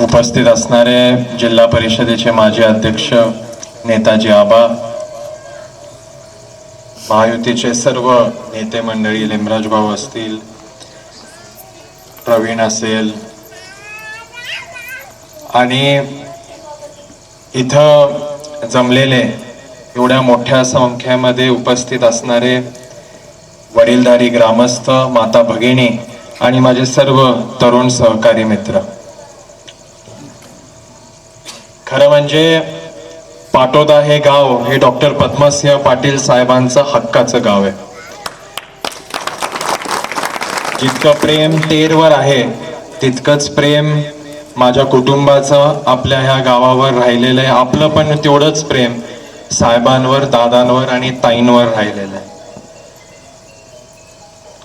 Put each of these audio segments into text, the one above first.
उपस्थित असणारे जिल्हा परिषदेचे माजी अध्यक्ष नेताजी आबा महायुतीचे सर्व नेते मंडळी लिमराज भाऊ असतील प्रवीण असेल आणि इथं जमलेले एवढ्या मोठ्या संख्येमध्ये उपस्थित असणारे वडीलधारी ग्रामस्थ माता भगिनी आणि माझे सर्व तरुण सहकारी मित्र. खरं म्हणजे पाटोदा हे गाव हे डॉक्टर पद्मसिंह पाटील साहेबांचं हक्काचं गाव आहे. जितकं प्रेम तेरवर आहे तितकंच प्रेम माझ्या कुटुंबाचं आपल्या ह्या गावावर राहिलेलं आहे. आपलं पण तेवढंच प्रेम साहेबांवर दादांवर आणि ताईंवर राहिलेलं आहे.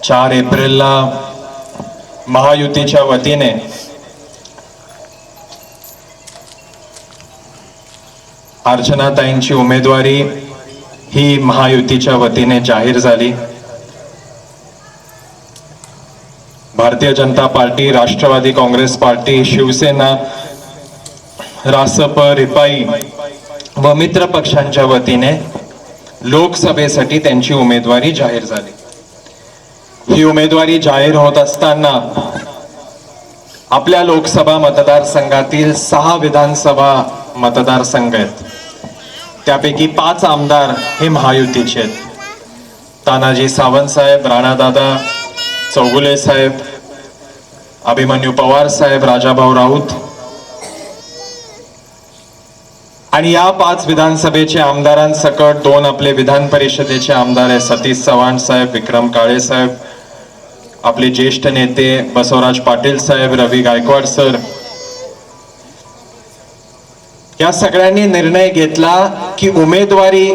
चार एप्रिलला महायुतीच्या वतीने अर्चनाताईंची उमेदवारी ही महायुतीच्या वतीने जाहीर झाली. Bharatiya Janata Party Rashtrawadi Congress Party Shivsena Rasap Ripai व मित्र पक्षांच्या वतीने लोकसभेसाठी त्यांची उमेदवारी जाहीर झाली. ही उमेदवारी जाहीर होत असताना आपल्या लोकसभा मतदारसंघातील सहा विधानसभा मतदारसंघ आहेत. त्यापैकी पाच आमदार हे महायुतीचे आहेत. तानाजी सावंत साहेब राणादादा चौगुले साहेब अभिमन्यू पवार साहेब राजाभाऊ राऊत. आणि या पाच विधानसभेचे आमदारांसकट दोन आपले विधान परिषदेचे आमदार आहे सतीश चव्हाण साहेब विक्रम काळे साहेब आपले ज्येष्ठ नेते बसवराज पाटील साहेब रवी गायकवाड सर या सगळ्यांनी निर्णय घेतला की उमेदवारी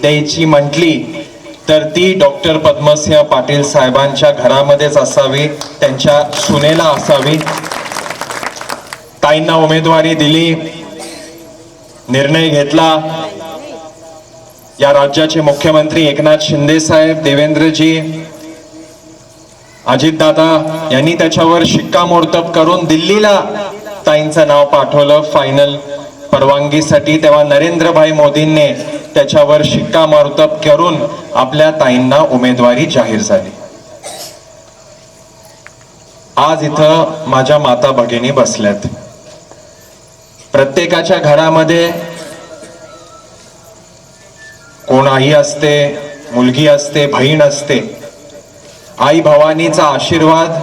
द्यायची म्हटली तर ती डॉक्टर पद्मसिंह पाटील साहेबांच्या घरामध्येच असावी त्यांच्या सुनेला असावी. ताईंना उमेदवारी दिली निर्णय घेतला. या राज्याचे मुख्यमंत्री एकनाथ शिंदे साहेब देवेंद्रजी अजितदादा यांनी त्याच्यावर शिक्कामोर्तब करून दिल्लीला ताईंचं नाव पाठवलं फायनल परवानगीसाठी तेव्हा नरेंद्रभाई मोदींनी त्याच्यावर शिक्कामोर्तब करून आपल्या ताईंना उमेदवारी जाहीर झाली. आज इथं माझ्या माता भगिनी बसल्यात. प्रत्येकाच्या घरामध्ये कोण आई असते मुलगी असते बहीण असते आई भवानीचा आशीर्वाद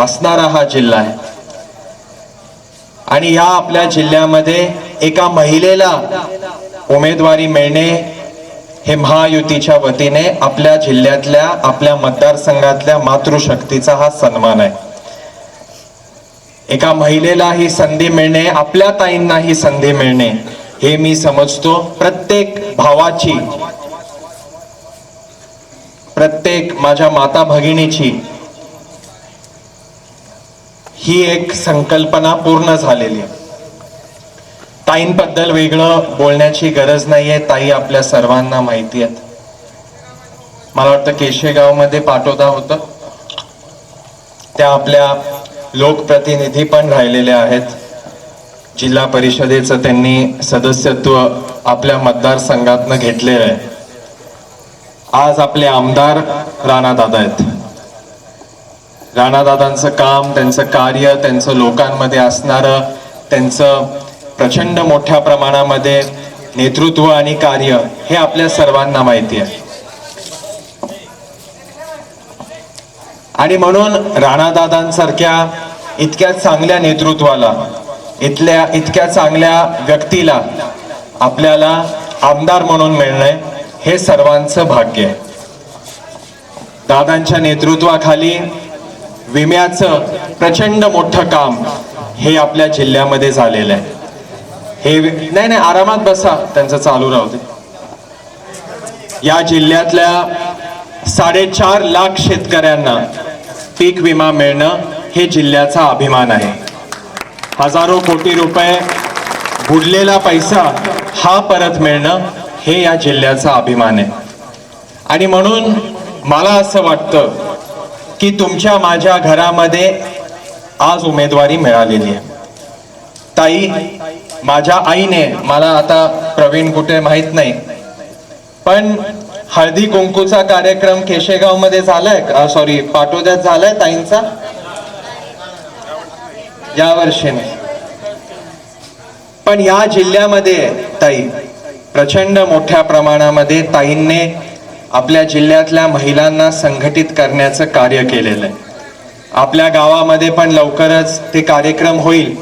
असणारा हा जिल्हा आहे. आणि या आपल्या जिल्ह्यामध्ये एका महिलेला उमेदवारी मिळणे हे महायुतीच्या वतीने आपल्या जिल्ह्यातल्या आपल्या मतदारसंघातल्या मातृशक्तीचा हा सन्मान आहे. एका महिलेला ही संधी मिळणे आपल्या ताईंना ही संधी मिळणे हे मी समजतो. प्रत्येक भावाची प्रत्येक माझ्या माता भगिनीची ही एक संकल्पना पूर्ण झालेली आहे. ताईंबद्दल वेगळं बोलण्याची गरज नाहीये ताई आपल्या सर्वांना माहिती आहेत. मला वाटतं केशेगावमध्ये मध्ये पाठवता होत. त्या आपल्या लोकप्रतिनिधी पण राहिलेल्या आहेत. जिल्हा परिषदेचं त्यांनी सदस्यत्व आपल्या मतदारसंघातनं घेतलेलं आहे. आज आपले आमदार राणादादा आहेत. राणादादांचं काम त्यांचं कार्य त्यांचं लोकांमध्ये असणारं त्यांचं प्रचंड मोठ्या प्रमाणामध्ये नेतृत्व आणि कार्य हे आपल्या सर्वांना माहिती आहे. आणि म्हणून राणादादांसारख्या इतक्या चांगल्या नेतृत्वाला इथल्या इतक्या चांगल्या व्यक्तीला आपल्याला आमदार म्हणून मिळणे हे सर्वांचं भाग्य आहे. दादांच्या नेतृत्वाखाली विम्याचं प्रचंड मोठं काम हे आपल्या जिल्ह्यामध्ये झालेलं आहे. हे नाही नाही आरामात बसा त्यांचं चालू राहू दे. या जिल्ह्यातल्या साडेचार लाख शेतकऱ्यांना पीक विमा मिळणं हे जिल्ह्याचा अभिमान आहे. हजारो कोटी रुपये बुडलेला पैसा हा परत मिळणं हे या जिल्ह्याचा अभिमान आहे. आणि म्हणून मला असं वाटतं की तुमच्या माझ्या घरामध्ये आज उमेदवारी मिळालेली आहे. ताई माझ्या आईने मला आता प्रवीण कुठे माहीत नाही पण हळदी कुंकूचा कार्यक्रम केशेगावमध्ये झालाय सॉरी पाटोद्यात झालाय ताईंचा? या वर्षी पण या जिल्ह्यामध्ये ताई प्रचंड मोठ्या प्रमाणामध्ये ताईंनी आपल्या जिल्ह्यातल्या महिलांना संघटित करण्याचं कार्य केलेलं आहे. आपल्या गावामध्ये पण लवकरच ते कार्यक्रम होईल.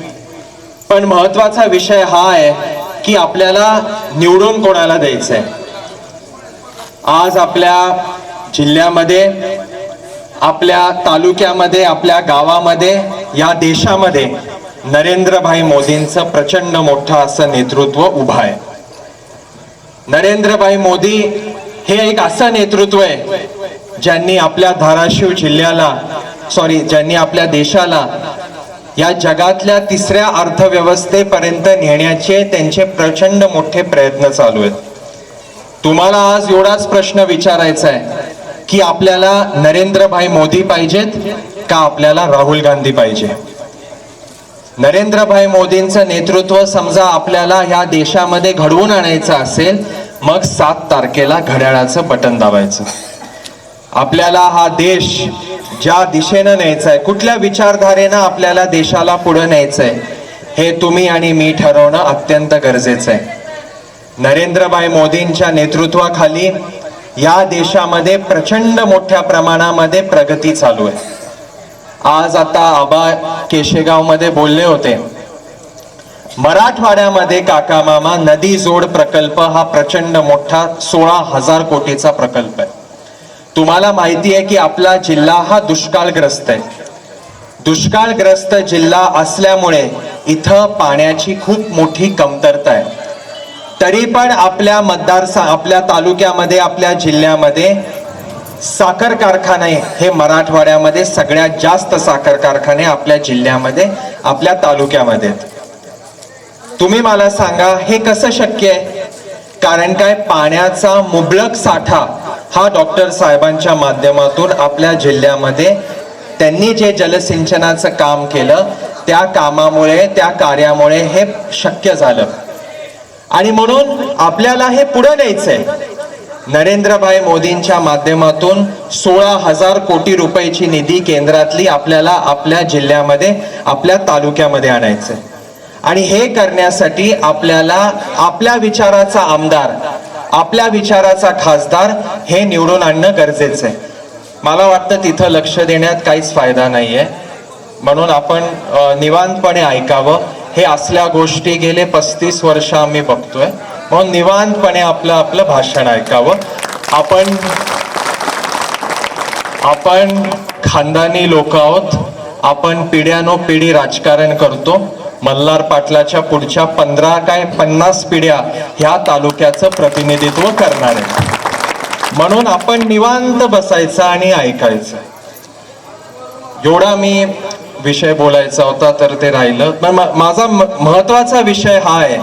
पण महत्त्वाचा विषय हा आहे की आपल्याला निवडून कोणाला द्यायचं आहे आज आपल्या जिल्ह्यामध्ये आपल्या तालुक्यामध्ये आपल्या गावामध्ये या देशामध्ये नरेंद्रभाई मोदींचं प्रचंड मोठं असं नेतृत्व उभं आहे. नरेंद्रभाई मोदी हे एक असं नेतृत्व आहे ज्यांनी आपल्या धाराशिव जिल्ह्याला सॉरी ज्यांनी आपल्या देशाला या जगातल्या तिसऱ्या अर्थव्यवस्थेपर्यंत नेण्याचे त्यांचे प्रचंड मोठे प्रयत्न चालू आहेत. तुम्हाला आज एवढाच प्रश्न विचारायचा आहे की आपल्याला नरेंद्रभाई मोदी पाहिजेत का आपल्याला राहुल गांधी पाहिजे? नरेंद्रभाई मोदींचं नेतृत्व समजा आपल्याला ह्या देशामध्ये घडवून आणायचं असेल मग सात तारखेला घड्याळाचं बटन दाबायचं. आपल्याला हा देश ज्या दिशेनं न्यायचा आहे कुठल्या विचारधारेनं आपल्याला देशाला पुढे न्यायचं आहे हे तुम्ही आणि मी ठरवणं अत्यंत गरजेचं आहे नरेंद्रभाई मोदींच्या नेतृत्वाखाली या देशामध्ये प्रचंड मोठ्या प्रमाणामध्ये प्रगती चालू आहे आज आता आबा केशेगावमध्ये बोलले होते मराठवाड्यामध्ये काका मामा नदी जोड प्रकल्प हा प्रचंड मोठा सोळा हजार कोटीचा प्रकल्प आहे. तुम्हाला माहिती आहे की आपला जिल्हा हा दुष्काळग्रस्त आहे. दुष्काळग्रस्त जिल्हा असल्यामुळे इथं पाण्याची खूप मोठी कमतरता आहे. तरी पण आपल्या मतदारसा आपल्या तालुक्यामध्ये आपल्या जिल्ह्यामध्ये साखर कारखाने हे मराठवाड्यामध्ये सगळ्यात जास्त साखर कारखाने आपल्या जिल्ह्यामध्ये आपल्या तालुक्यामध्ये आहेत. तुम्ही मला सांगा हे कसं शक्य आहे? कारण काय पाण्याचा मुबलक साठा हा डॉक्टर साहेबांच्या माध्यमातून आपल्या जिल्ह्यामध्ये त्यांनी जे जलसिंचनाचं काम केलं त्या कामामुळे त्या कार्यामुळे हे शक्य झालं. आणि म्हणून आपल्याला हे पुढे न्यायचंय नरेंद्रभाई मोदींच्या माध्यमातून सोळा हजार कोटी रुपयाची निधी केंद्रातली आपल्याला आपल्या जिल्ह्यामध्ये आपल्या तालुक्यामध्ये आणायचंय आणि हे करण्यासाठी आपल्याला आपल्या विचाराचा आमदार आपल्या विचाराचा खासदार हे निवडून आणणं गरजेचं आहे. मला वाटतं तिथं लक्ष देण्यात काहीच फायदा नाही आहे म्हणून आपण निवांतपणे ऐकावं. हे असल्या गोष्टी गेले पस्तीस वर्ष आम्ही बघतोय. म्हणून निवांतपणे आपलं आपलं भाषण ऐकावं. आपण आपण खानदानी लोक आहोत. आपण पिढ्यानो पिढी राजकारण करतो. मल्हार पाटलाच्या पुढच्या पंधरा काय पन्नास पिढ्या ह्या तालुक्याचं प्रतिनिधित्व करणार आहे म्हणून आपण निवांत बसायचं आणि ऐकायचं. एवढा मी विषय बोलायचा होता तर ते राहिलं. पण माझा म- महत्त्वाचा विषय हा आहे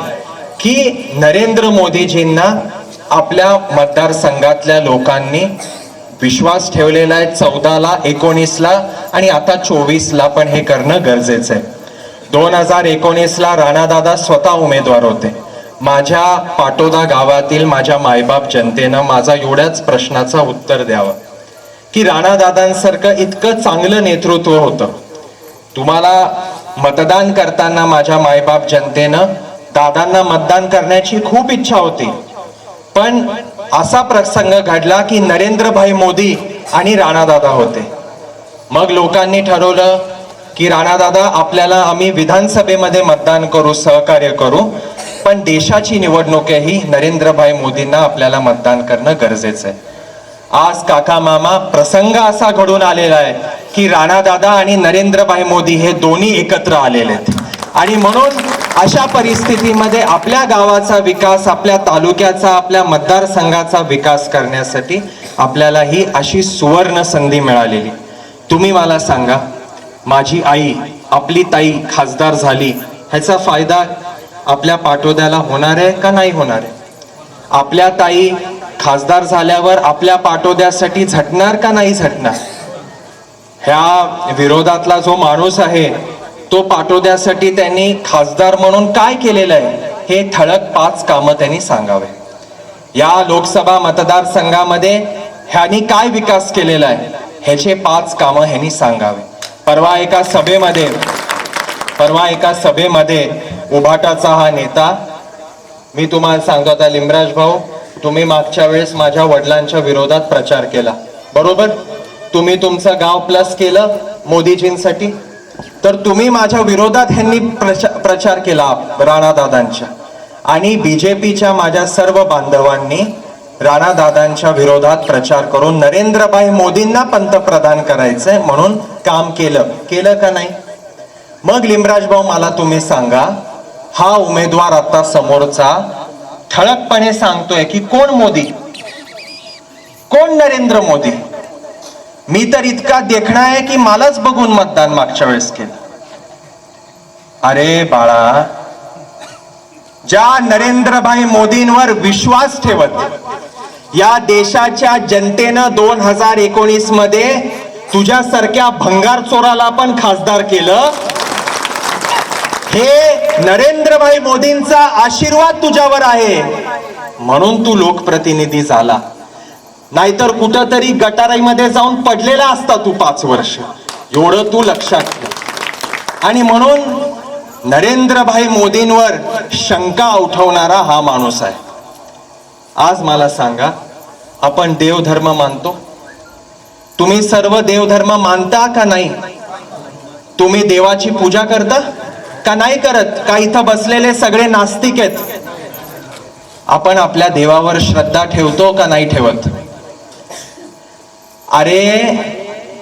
की नरेंद्र मोदीजींना आपल्या मतदारसंघातल्या लोकांनी विश्वास ठेवलेला आहे चौदाला एकोणीसला आणि आता चोवीसला पण हे करणं गरजेचं आहे. दोन हजार एकोणीसला राणादादा स्वतः उमेदवार होते. माझ्या पाटोदा गावातील माझ्या मायबाप जनतेनं माझा एवढ्याच प्रश्नाचं उत्तर द्यावं. की राणादादांसारखं इतकं चांगलं नेतृत्व होतं. तुम्हाला मतदान करताना माझ्या मायबाप जनतेनं दादांना मतदान करण्याची खूप इच्छा होती. पण असा प्रसंग घडला की नरेंद्रभाई मोदी आणि राणादादा होते. मग लोकांनी ठरवलं की राणा दादा आपल्याला आम्ही विधानसभेमध्ये मतदान करू सहकार्य करू पण देशाची निवडणूकही नरेंद्रभाई मोदींना आपल्याला मतदान करणं गरजेचं आहे. आज काका मामा प्रसंग असा घडून आलेला आहे की राणादादा आणि नरेंद्रभाई मोदी हे दोन्ही एकत्र आलेले आहेत. आणि म्हणून अशा परिस्थितीमध्ये आपल्या गावाचा विकास आपल्या तालुक्याचा आपल्या मतदारसंघाचा विकास करण्यासाठी आपल्याला ही अशी सुवर्ण संधी मिळालेली. तुम्ही मला सांगा माझी आई आपली ताई खासदार झाली ह्याचा फायदा आपल्या पाटोद्याला होणार आहे का नाही होणार आहे? आपल्या ताई खासदार झाल्यावर आपल्या पाटोद्यासाठी झटणार का नाही झटणार? ह्या विरोधातला जो माणूस आहे तो पाटोद्यासाठी त्यांनी खासदार म्हणून काय केलेलं आहे हे ठळक पाच कामं त्यांनी सांगावे. या लोकसभा मतदारसंघामध्ये ह्यांनी काय विकास केलेला आहे ह्याचे पाच कामं ह्यांनी सांगावे. परवा एका सभेमध्ये परवा एका सभेमध्ये उभाटाचा हा नेता मी तुम्हाला सांगतो आता लिमराज भाऊ तुम्ही मागच्या वेळेस माझ्या वडिलांच्या विरोधात प्रचार केला. बरोबर? तुम्ही तुमचं गाव प्लस केलं मोदीजींसाठी. तर तुम्ही माझ्या विरोधात ह्यांनी प्रचा- प्रचार केला राणादादांच्या. आणि बीजेपीच्या माझ्या सर्व बांधवांनी राणादादांच्या विरोधात प्रचार करून नरेंद्रभाई मोदींना पंतप्रधान करायचंय म्हणून काम केलं. केलं का नाही? मग लिमराज भाऊ मला तुम्ही सांगा हा उमेदवार आता समोरचा ठळकपणे सांगतोय की कोण मोदी? कोण नरेंद्र मोदी? मी तर इतका देखणा आहे की मलाच बघून मतदान मागच्या वेळेस केलं. अरे बाळा ज्या नरेंद्रभाई मोदींवर विश्वास ठेवत या देशाच्या जनतेनं दोन हजार एकोणीसमध्ये तुझ्यासारख्या भंगार चोराला पण खासदार केलं. हे नरेंद्रभाई मोदींचा आशीर्वाद तुझ्यावर आहे. म्हणून तू लोकप्रतिनिधी झाला. नाहीतर कुठंतरी गटाराईमध्ये जाऊन पडलेला असता तू पाच वर्ष. एवढं तू लक्षात ठेव. आणि म्हणून नरेंद्रभाई मोदींवर शंका उठवणारा हा माणूस आहे. आज मला सांगा आपण देवधर्म मानतो? तुम्ही सर्व देवधर्म मानता का नाही? तुम्ही देवाची पूजा करता का नाही करत? का इथं बसलेले सगळे नास्तिक आहेत? आपण आपल्या देवावर श्रद्धा ठेवतो का नाही ठेवत? अरे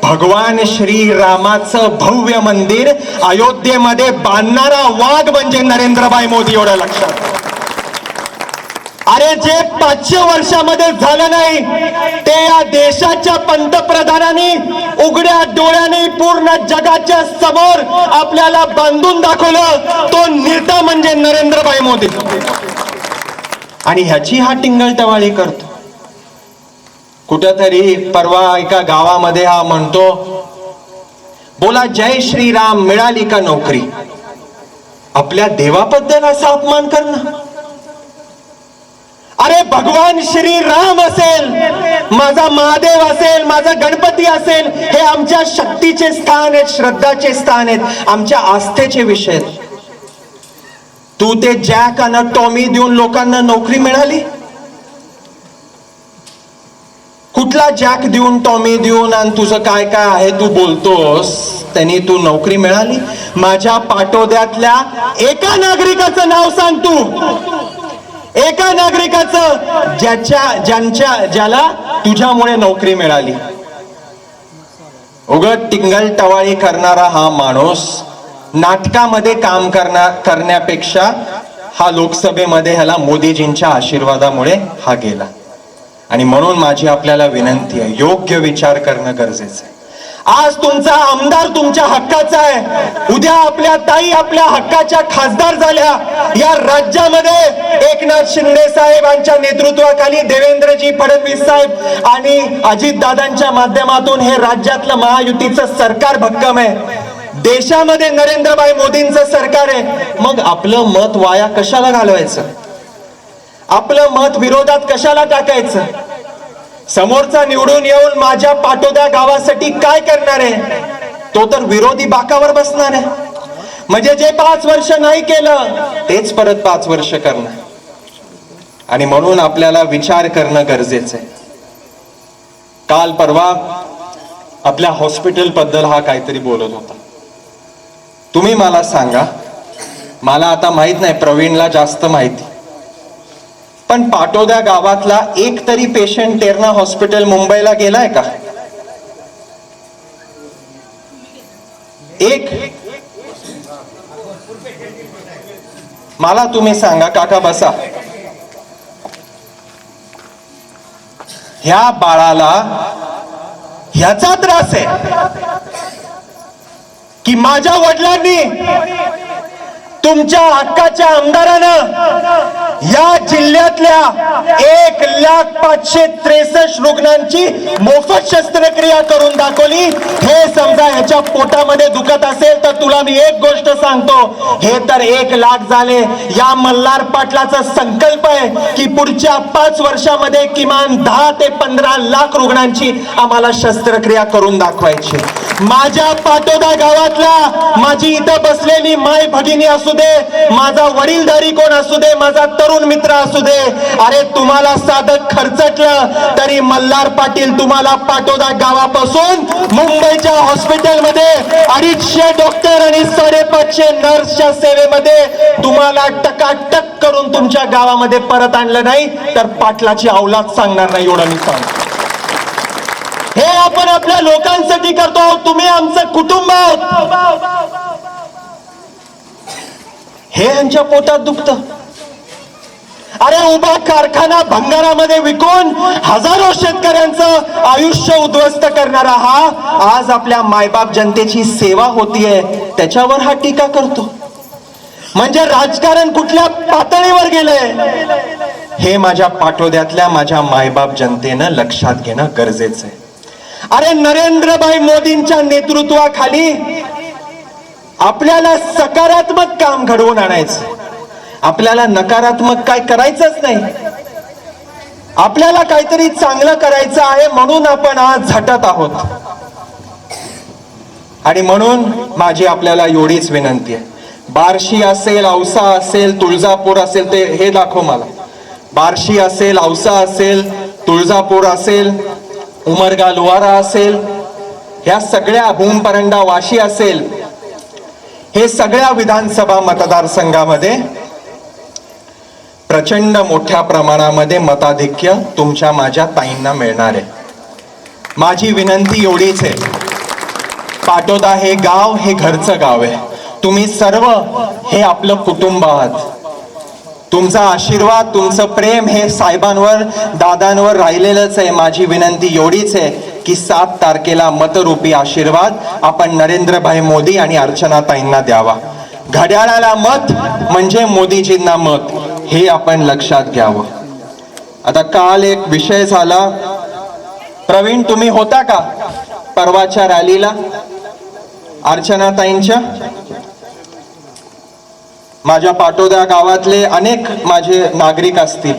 भगवान श्रीरामाचं भव्य मंदिर अयोध्येमध्ये बांधणारा वाघ म्हणजे नरेंद्रभाई मोदी एवढं लक्षात. अरे जे पाचशे वर्षामध्ये झालं नाही ते या देशाच्या पंतप्रधानांनी उघड्या डोळ्याने पूर्ण जगाच्या समोर आपल्याला बांधून दाखवलं. तो नेता म्हणजे नरेंद्रभाई मोदी. आणि ह्याची हा टिंगल करतो. कुठंतरी परवा एका गावामध्ये हा म्हणतो बोला जय श्रीराम मिळाली का नोकरी? आपल्या देवाबद्दल असा अपमान करणं. भगवान श्री राम असेल माझा महादेव असेल माझा गणपती असेल हे आमच्या शक्तीचे स्थान आहेत श्रद्धाचे स्थान आहेत आमच्या आस्थेचे विषय आहेत. तू ते जॅक आणि टॉमी देऊन लोकांना नोकरी मिळाली? कुठला जॅक देऊन टॉमी देऊन आणि तुझं काय काय आहे तू बोलतोस त्यांनी तू नोकरी मिळाली? माझ्या पाटोद्यातल्या एका नागरिकाचं नाव सांग तू. एका नागरिकाचं ज्याच्या ज्यांच्या ज्याला तुझ्यामुळे नोकरी मिळाली. उगत टिंगल टवाळी करणारा हा माणूस नाटकामध्ये काम करणार करण्यापेक्षा हा लोकसभेमध्ये ह्याला मोदीजींच्या आशीर्वादामुळे हा गेला. आणि म्हणून माझी आपल्याला विनंती आहे योग्य विचार करणं गरजेचं आहे. आज तुमचा आमदार तुमच्या हक्काचा आहे. उद्या आपल्या ताई आपल्या हक्काच्या खासदार झाल्या. या राज्यामध्ये एकनाथ शिंदे साहेबांच्या नेतृत्वाखाली देवेंद्रजी फडणवीस साहेब आणि अजित दादांच्या माध्यमातून हे राज्यातलं महायुतीचं सरकार भक्कम आहे. देशामध्ये नरेंद्रभाई मोदींचं सरकार आहे. मग आपलं मत वाया कशाला घालवायचं? आपलं मत विरोधात कशाला टाकायचं? समोरचा निवडून येऊन माझ्या पाटोद्या गावासाठी काय करणार आहे? तो तर विरोधी बाकावर बसणार आहे. म्हणजे जे पाच वर्ष नाही केलं तेच परत पाच वर्ष करणार. आणि म्हणून आपल्याला विचार करणं गरजेचं आहे. काल परवा आपल्या हॉस्पिटलबद्दल हा काहीतरी बोलत होता. तुम्ही मला सांगा. मला आता माहीत नाही प्रवीणला जास्त माहिती. पण पाटोदा गावातला एक तरी पेशंट तेरणा हॉस्पिटल मुंबईला गेलाय का? एक. मला तुम्ही सांगा काका बसा. ह्या बाळाला ह्याचा त्रास आहे. की माझ्या वडिलांनी तुमच्या हक्काच्या आमदारानं या जिल्ह्यातल्या एक लाख पाचशे त्रेसष्ट रुग्णांची मोफत शस्त्रक्रिया करून दाखवली. हे समजा ह्याच्या पोटामध्ये दुखत असेल तर तुला मी एक गोष्ट सांगतो. हे तर एक लाख झाले. या मल्हार पाटलाचा संकल्प आहे की पुढच्या पाच वर्षामध्ये किमान दहा ते पंधरा लाख रुग्णांची आम्हाला शस्त्रक्रिया करून दाखवायची. माझ्या पाटोदा गावातला माझी इथं बसलेली माय भगिनी असू दे माझा वडीलधारी कोण असू दे माझा तरुण मित्र असू दे. अरे तुम्हाला साधक खर्चटलं तरी मल्हार पाटील तुम्हाला पाटोदा गावापासून मुंबईच्या हॉस्पिटलमध्ये अडीचशे डॉक्टर आणि साडेपाचशे नर्सच्या सेवेमध्ये तुम्हाला टकाटक करून तुमच्या गावामध्ये परत आणलं नाही तर पाटलाची औलाद सांगणार नाही एवढं मी सांगतो. हे आपण आपल्या लोकांसाठी करतो तुम्ही आमचं कुटुंब आहोत. हे यांच्या पोटात दुखत. अरे उभा कारखाना भंगारामध्ये विकून हजारो शेतकऱ्यांचं आयुष्य उद्ध्वस्त करणारा हा आज आपल्या मायबाप जनतेची सेवा होतीये. त्याच्यावर हा टीका करतो. म्हणजे राजकारण कुठल्या पातळीवर गेलंय? हे माझ्या पाठोद्यातल्या माझ्या मायबाप जनतेनं लक्षात घेणं गरजेचं आहे. अरे नरेंद्रभाई मोदींच्या नेतृत्वाखाली आपल्याला सकारात्मक काम घडवून आणायचं आपल्याला नकारात्मक काय करायचंच नाही. आपल्याला काहीतरी चांगलं करायचं आहे म्हणून आपण आज झटत आहोत. आणि म्हणून माझी आपल्याला एवढीच विनंती आहे. बार्शी असेल औसा असेल तुळजापूर असेल ते हे दाखव मला. बार्शी असेल औसा असेल तुळजापूर असेल उमरगा लुवारा असेल ह्या सगळ्या भूमपरंडा वाशी असेल हे सगळ्या विधानसभा मतदारसंघामध्ये प्रचंड मोठ्या प्रमाणामध्ये मताधिक्य तुमच्या माझ्या ताईंना मिळणार आहे. माझी विनंती एवढीच आहे. पाटोदा हे गाव हे घरचं गाव आहे. तुम्ही सर्व हे आपलं कुटुंब आहात. तुमचा आशीर्वाद तुमचं प्रेम हे साहेबांवर दादांवर राहिलेलंच आहे. माझी विनंती एवढीच आहे की सात तारखेला मतरूपी आशीर्वाद आपण नरेंद्रभाई मोदी आणि अर्चनाताईंना द्यावा. घड्याळाला मत म्हणजे मोदीजींना मत. हे आपण लक्षात घ्यावं. आता काल एक विषय झाला. प्रवीण तुम्ही होता का परवाच्या रॅलीला? अर्चनाताईंच्या? माझ्या पाटोद्या गावातले अनेक माझे नागरिक असतील.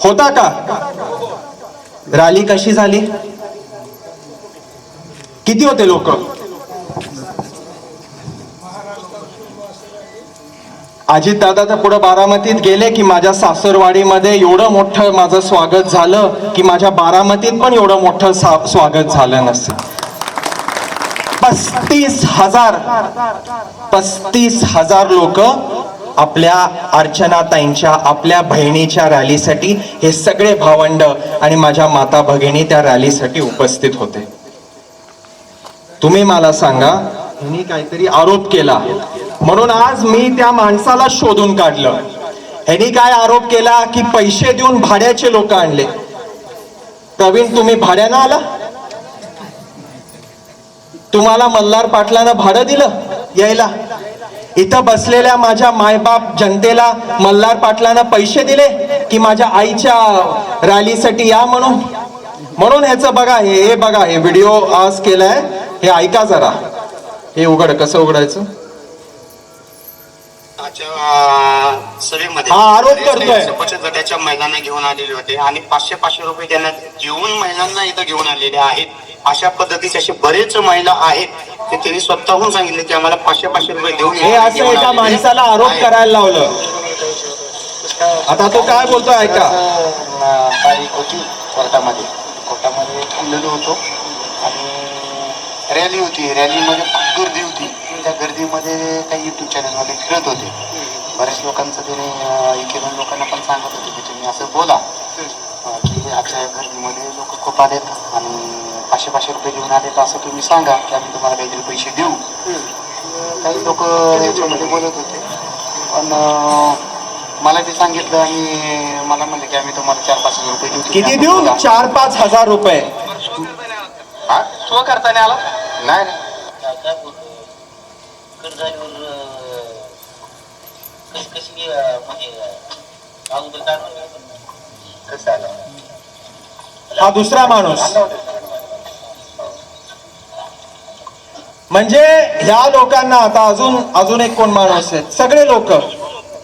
होता का? रॅली कशी झाली? किती होते लोक? आजी दादा तर पुढे बारामतीत गेले की माझ्या सासरवाडीमध्ये एवढं मोठं माझं स्वागत झालं की माझ्या बारामतीत पण एवढं मोठं स्वागत झालं नसेल पस्तीस हजार पस्तीस हजार लोक आपल्या अर्चनाताईंच्या आपल्या बहिणीच्या रॅलीसाठी हे सगळे भावंड आणि माझ्या माता भगिनी त्या रॅलीसाठी उपस्थित होते. तुम्ही मला सांगा काहीतरी आरोप केला. म्हणून आज मी त्या माणसाला शोधून काढलं. ह्यांनी काय आरोप केला की पैसे देऊन भाड्याचे लोक आणले. प्रवीण तुम्ही भाड्यानं आला? तुम्हाला मल्हार पाटलानं भाडं दिलं यायला? इथं बसलेल्या माझ्या मायबाप जनतेला मल्हार पाटलानं पैसे दिले की माझ्या आईच्या रॅलीसाठी या म्हणून? म्हणून ह्याचं बघा हे बघा हे व्हिडिओ आज केलाय. हे ऐका जरा. हे उघड कसं उघडायचं? सभेमध्ये हा, आरोप करतोय. बचत गटाच्या महिलांना घेऊन आलेले होते आणि पाचशे पाचशे रुपये त्यांना जेवून महिलांना इथं घेऊन आलेले आहेत. अशा पद्धतीचे असे बरेच महिला आहेत ते त्यांनी स्वतःहून सांगितले की आम्हाला पाचशे पाचशे रुपये देऊन हे असं एका माणसाला आरोप. करायला लावलं. आता तो काय बोलतोय ऐका. तारीख होती कोर्टामध्ये. कोर्टामध्ये थांबलेलो होतो. रॅली होती. रॅलीमध्ये खूप गर्दी होती. त्या गर्दीमध्ये काही युट्यूब चॅनलमध्ये फिरत होते. बऱ्याच लोकांचं त्याने हे केलं लोकांना पण सांगत होते की तुम्ही असं बोला. की आजच्या गर्दीमध्ये लोक खूप आलेत आणि पाचशे पाचशे रुपये घेऊन आलेत असं तुम्ही सांगा की आम्ही तुम्हाला काहीतरी पैसे देऊ. काही लोक याच्यामध्ये बोलत होते. पण मला ते सांगितलं आणि मला म्हणलं की आम्ही तुम्हाला चार पाच हजार रुपये देऊ. किती देऊ? बोला. चार पाच हजार रुपये. हा? स्व करताना आला? नाही नाही. कशी कशी अं, म्हणजे अं, अगोदर काय म्हणलं कसं आलं? हा दुसरा माणूस. म्हणजे ह्या लोकांना आता अजून अजून एक कोण माणूस आहेत सगळे लोक.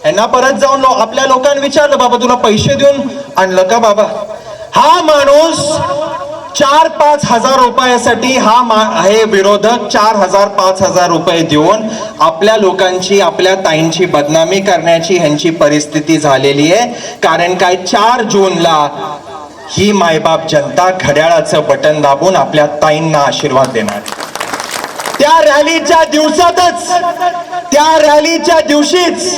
यांना परत जाऊन लो- आपल्या लोकांनी विचारलं बाबा तुला पैसे देऊन आणलं का बाबा? हा माणूस चार पाच हजार रुपयासाठी हा मा हे विरोधक चार हजार पाच हजार रुपये देऊन आपल्या लोकांची आपल्या ताईंची बदनामी करण्याची ह्यांची परिस्थिती झालेली आहे. कारण काय चार जूनला ही मायबाप जनता घड्याळाचं बटन दाबून आपल्या ताईंना आशीर्वाद देणार त्या रॅलीच्या दिवसातच त्या रॅलीच्या दिवशीच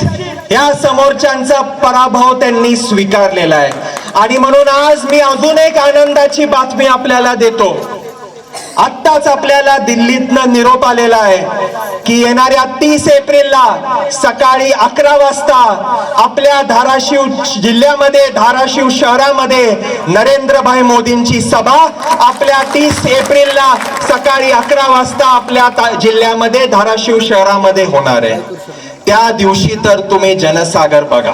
या समोरच्यांचा पराभव त्यांनी स्वीकारलेला आहे. आणि म्हणून आज मी अजून एक आनंदाची बातमी आपल्याला देतो. आत्ताच आपल्याला दिल्लीतनं निरोप आलेला आहे की येणाऱ्या तीस एप्रिलला सकाळी अकरा वाजता आपल्या धाराशिव जिल्ह्यामध्ये धाराशिव शहरामध्ये नरेंद्रभाई मोदींची सभा आपल्या तीस एप्रिलला सकाळी अकरा वाजता आपल्या ता- जिल्ह्यामध्ये धाराशिव शहरामध्ये होणार आहे. त्या दिवशी तर तुम्ही जनसागर बघा.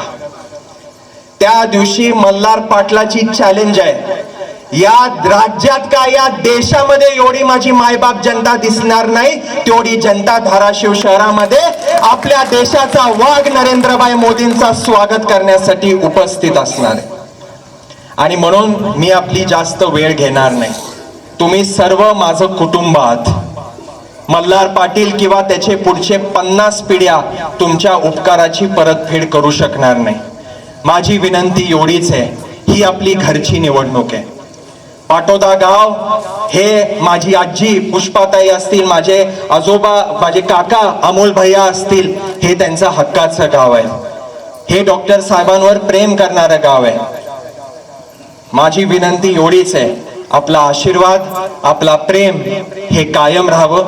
त्या दिवशी मल्हार पाटलाची चॅलेंज आहे. या राज्यात का या देशामध्ये एवढी माझी मायबाप जनता दिसणार नाही? तेवढी जनता धाराशिव शहरामध्ये आपल्या देशाचा वाघ नरेंद्रभाई मोदींचा स्वागत करण्यासाठी उपस्थित असणार आहे. आणि म्हणून मी आपली जास्त वेळ घेणार नाही. तुम्ही सर्व माझं कुटुंब आहात. मल्हार पाटील किंवा त्याचे पुढचे पन्नास पिढ्या तुमच्या उपकाराची परतफेड करू शकणार नाही. माझी विनंती एवढीच आहे. ही आपली घरची निवडणूक आहे. पाटोदा गाव हे माझी आजी पुष्पाताई असतील माझे आजोबा माझे काका अमोल भैया असतील हे त्यांचं हक्काचं गाव आहे. हे डॉक्टर साहेबांवर प्रेम करणारं गाव आहे. माझी विनंती एवढीच आहे. आपला आशीर्वाद आपला प्रेम हे कायम राहावं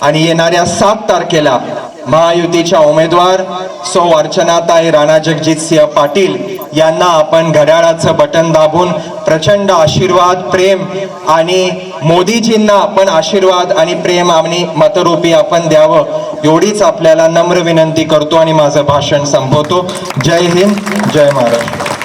आणि येणाऱ्या सात तारखेला महायुतीच्या उमेदवार सौ अर्चनाताई राणा जगजितसिंह पाटील यांना आपण घड्याळाचं बटन दाबून प्रचंड आशीर्वाद प्रेम आणि मोदीजींना आपण आशीर्वाद आणि प्रेम आणि मतरूपी आपण द्यावं एवढीच आपल्याला नम्र विनंती करतो आणि माझं भाषण संपवतो. जय हिंद जय महाराष्ट्र.